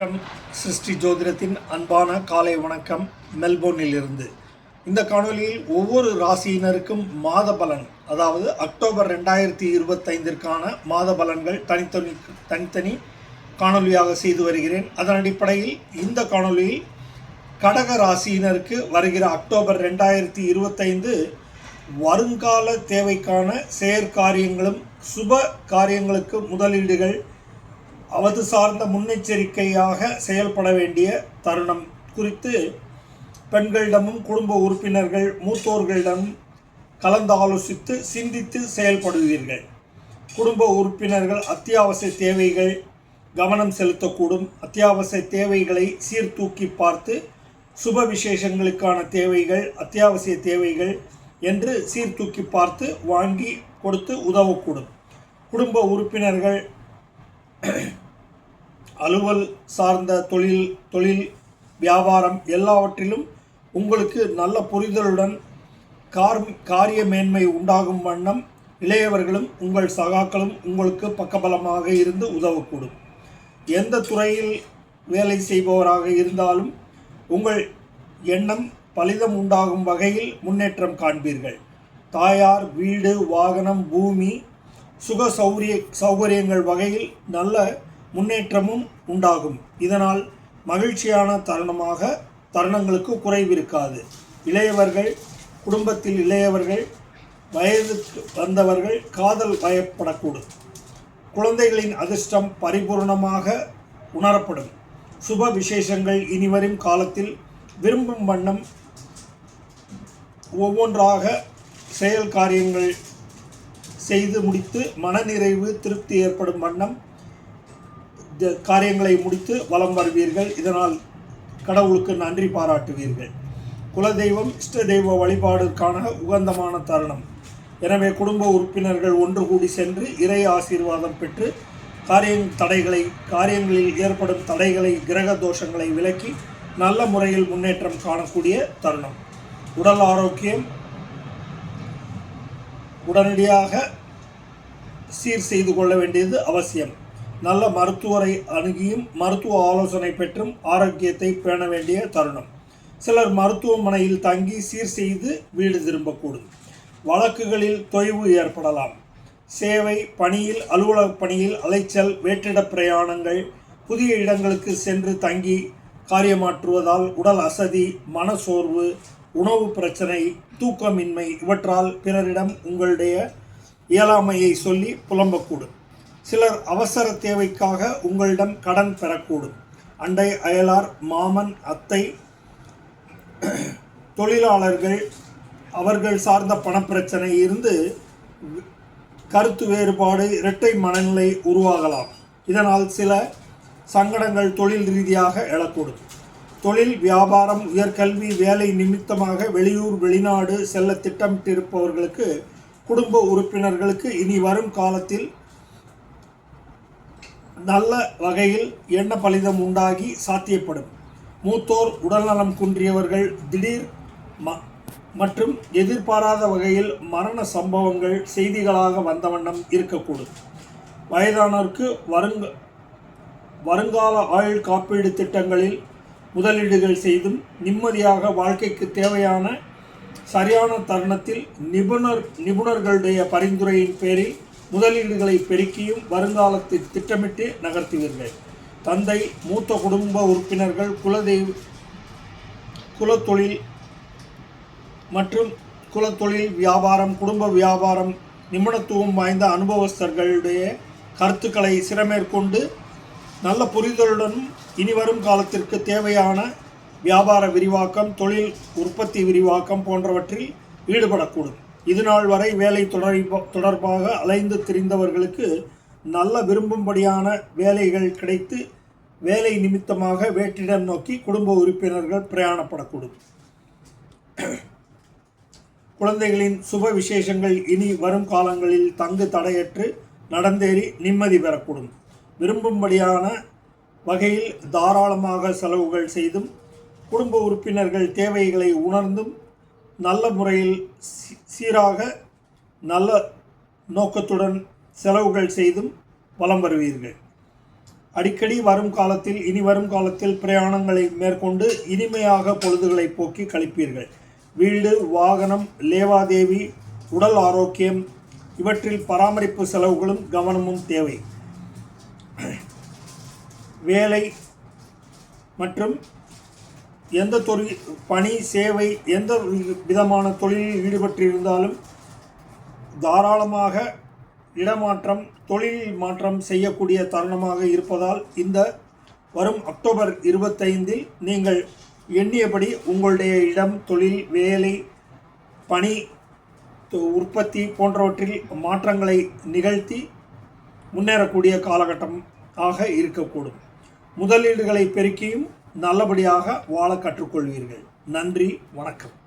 வணக்கம் சிருஷ்டி ஜோதிடத்தின் அன்பான காலை வணக்கம் மெல்போர்னில் இருந்து இந்த காணொலியில் ஒவ்வொரு ராசியினருக்கும் மாத பலன் அதாவது அக்டோபர் ரெண்டாயிரத்தி இருபத்தைந்திற்கான மாத பலன்கள் தனித்தனி தனித்தனி காணொலியாக செய்து வருகிறேன். அதன் அடிப்படையில் இந்த காணொலியில் கடக ராசியினருக்கு வருகிற அக்டோபர் ரெண்டாயிரத்தி இருபத்தைந்து வருங்கால தேவைக்கான செயற்காரியங்களும் சுப காரியங்களுக்கு முதலீடுகள் அவது சார்ந்த முன்னெச்சரிக்கையாக செயல்பட வேண்டிய தருணம் குறித்து பெண்களிடமும் குடும்ப உறுப்பினர்கள் மூத்தோர்களிடம் கலந்து ஆலோசித்து சிந்தித்து செயல்படுவீர்கள். குடும்ப உறுப்பினர்கள் அத்தியாவசிய தேவைகள் கவனம் செலுத்தக்கூடும். அத்தியாவசிய தேவைகளை சீர்தூக்கி பார்த்து சுப விசேஷங்களுக்கான தேவைகள் அத்தியாவசிய தேவைகள் என்று சீர்தூக்கி பார்த்து வாங்கி கொடுத்து உதவக்கூடும். குடும்ப உறுப்பினர்கள் அலுவல் சார்ந்த தொழில் தொழில் வியாபாரம் எல்லாவற்றிலும் உங்களுக்கு நல்ல புரிதலுடன் கார் காரிய மேன்மை உண்டாகும் வண்ணம் இளையவர்களும் உங்கள் சகாக்களும் உங்களுக்கு பக்கபலமாக இருந்து உதவக்கூடும். எந்த துறையில் வேலை செய்பவராக இருந்தாலும் உங்கள் எண்ணம் பலிதம் உண்டாகும் வகையில் முன்னேற்றம் காண்பீர்கள். தாயார் வீடு வாகனம் பூமி சுக சௌரிய சௌகரியங்கள் வகையில் நல்ல முன்னேற்றமும் உண்டாகும். இதனால் மகிழ்ச்சியான தருணமாக தருணங்களுக்கு குறைவிருக்காது. இளையவர்கள் குடும்பத்தில் இளையவர்கள் வயதுக்கு வந்தவர்கள் காதல் பயப்படக்கூடும். குழந்தைகளின் அதிர்ஷ்டம் பரிபூர்ணமாக உணரப்படும். சுப விசேஷங்கள் இனிவரும் காலத்தில் விரும்பும் வண்ணம் ஒவ்வொன்றாக செயல் காரியங்கள் செய்து முடித்து மனநிறைவு திருப்தி ஏற்படும் வண்ணம் காரியங்களை முடித்து வலம் வருவீர்கள். இதனால் கடவுளுக்கு நன்றி பாராட்டுவீர்கள். குலதெய்வம் இஷ்ட தெய்வ வழிபாடுக்கான உகந்தமான தருணம். எனவே குடும்ப உறுப்பினர்கள் ஒன்று கூடி சென்று இறை ஆசீர்வாதம் பெற்று காரிய தடைகளை காரியங்களில் ஏற்படும் தடைகளை கிரக தோஷங்களை விலக்கி நல்ல முறையில் முன்னேற்றம் காணக்கூடிய தருணம். உடல் ஆரோக்கியம் உடனடியாக சீர் செய்து கொள்ள வேண்டியது அவசியம். நல்ல மருத்துவரை அணுகியும் மருத்துவ ஆலோசனை பெற்றும் ஆரோக்கியத்தை பேண வேண்டிய தருணம். சிலர் மருத்துவமனையில் தங்கி சீர் செய்து வீடு திரும்பக்கூடும். வழக்குகளில் தொய்வு ஏற்படலாம். சேவை பணியில் அலுவலக பணியில் அலைச்சல் வேற்றிட பிரயாணங்கள் புதிய இடங்களுக்கு சென்று தங்கி காரியமாற்றுவதால் உடல் அசதி மனசோர்வு உணவு பிரச்சனை தூக்கமின்மை இவற்றால் பிறரிடம் உங்களுடைய இயலாமையை சொல்லி புலம்பக்கூடும். சிலர் அவசர தேவைக்காக உங்களிடம் கடன் பெறக்கூடும். அண்டை அயலார் மாமன் அத்தை தொழிலாளர்கள் அவர்கள் சார்ந்த பணப்பிரச்சனை இருந்து கருத்து வேறுபாடு இரட்டை மனநிலை உருவாகலாம். இதனால் சில சங்கடங்கள் தொழில் ரீதியாக எழக்கூடும். தொழில் வியாபாரம் உயர்கல்வி வேலை நிமித்தமாக வெளியூர் வெளிநாடு செல்ல திட்டமிட்டிருப்பவர்களுக்கு குடும்ப உறுப்பினர்களுக்கு இனி வரும் காலத்தில் நல்ல வகையில் எண்ண பலிதம் உண்டாகி சாத்தியப்படும். மூத்தோர் உடல்நலம் குன்றியவர்கள் திடீர் ம மற்றும் எதிர்பாராத வகையில் மரண சம்பவங்கள் செய்திகளாக வந்த வண்ணம் இருக்கக்கூடும். வயதானோருக்கு வருங்க வருங்கால ஆயுள் காப்பீடு திட்டங்களில் முதலீடுகள் செய்தும் நிம்மதியாக வாழ்க்கைக்கு தேவையான சரியான தருணத்தில் நிபுணர் நிபுணர்களுடைய பரிந்துரையின் பேரில் முதலீடுகளை பெருக்கியும் வருங்காலத்தை திட்டமிட்டு நகர்த்துவீர்கள் தந்தை மூத்த குடும்ப உறுப்பினர்கள் குலதெய்வ குலத்தொழில் மற்றும் குலத்தொழில் வியாபாரம் குடும்ப வியாபாரம் நிபுணத்துவம் வாய்ந்த அனுபவஸ்தர்களுடைய கருத்துக்களை சிறமேற்கொண்டு நல்ல புரிதலுடன் இனி வரும் காலத்திற்கு தேவையான வியாபார விரிவாக்கம் தொழில் உற்பத்தி விரிவாக்கம் போன்றவற்றில் ஈடுபடக்கூடும். இதுநாள் வரை வேலை தொடர்ப தொடர்பாக அலைந்து திரிந்தவர்களுக்கு நல்ல விரும்பும்படியான வேலைகள் கிடைத்து வேலை நிமித்தமாக வேற்றிடம் நோக்கி குடும்ப உறுப்பினர்கள் பிரயாணப்படக்கூடும். குழந்தைகளின் சுப விசேஷங்கள் இனி வரும் காலங்களில் தங்கு தடையற்று நடந்தேறி நிம்மதி பெறக்கூடும். விரும்பும்படியான வகையில் தாராளமாக செலவுகள் செய்தும் குடும்ப உறுப்பினர்கள் தேவைகளை உணர்ந்தும் நல்ல முறையில் சீ- சீராக நல்ல நோக்கத்துடன் செலவுகள் செய்தும் வலம் வருவீர்கள். அடிக்கடி வரும் காலத்தில் இனி வரும் காலத்தில் பிரயாணங்களை மேற்கொண்டு இனிமையாக பொழுதுகளை போக்கி கழிப்பீர்கள். வீடு வாகனம் லேவாதேவி உடல் ஆரோக்கியம் இவற்றில் பராமரிப்பு செலவுகளும் கவனமும் தேவை. வேலை மற்றும் எந்த தொழில் பணி சேவை எந்த வி- விதமான தொழிலில் ஈடுபட்டிருந்தாலும் தாராளமாக இடமாற்றம் தொழில் மாற்றம் செய்யக்கூடிய தருணமாக இருப்பதால் இந்த வரும் அக்டோபர் இருபத்தைந்தில் நீங்கள் எண்ணியபடி உங்களுடைய இடம் தொழில் வேலை பணி உற்பத்தி போன்றவற்றில் மாற்றங்களை நிகழ்த்தி முன்னேறக்கூடிய காலகட்டம் ஆக இருக்கக்கூடும். முதலீடுகளை பெருக்கியும் நல்லபடியாக வாழ கற்றுக்கொள்வீர்கள். நன்றி வணக்கம்.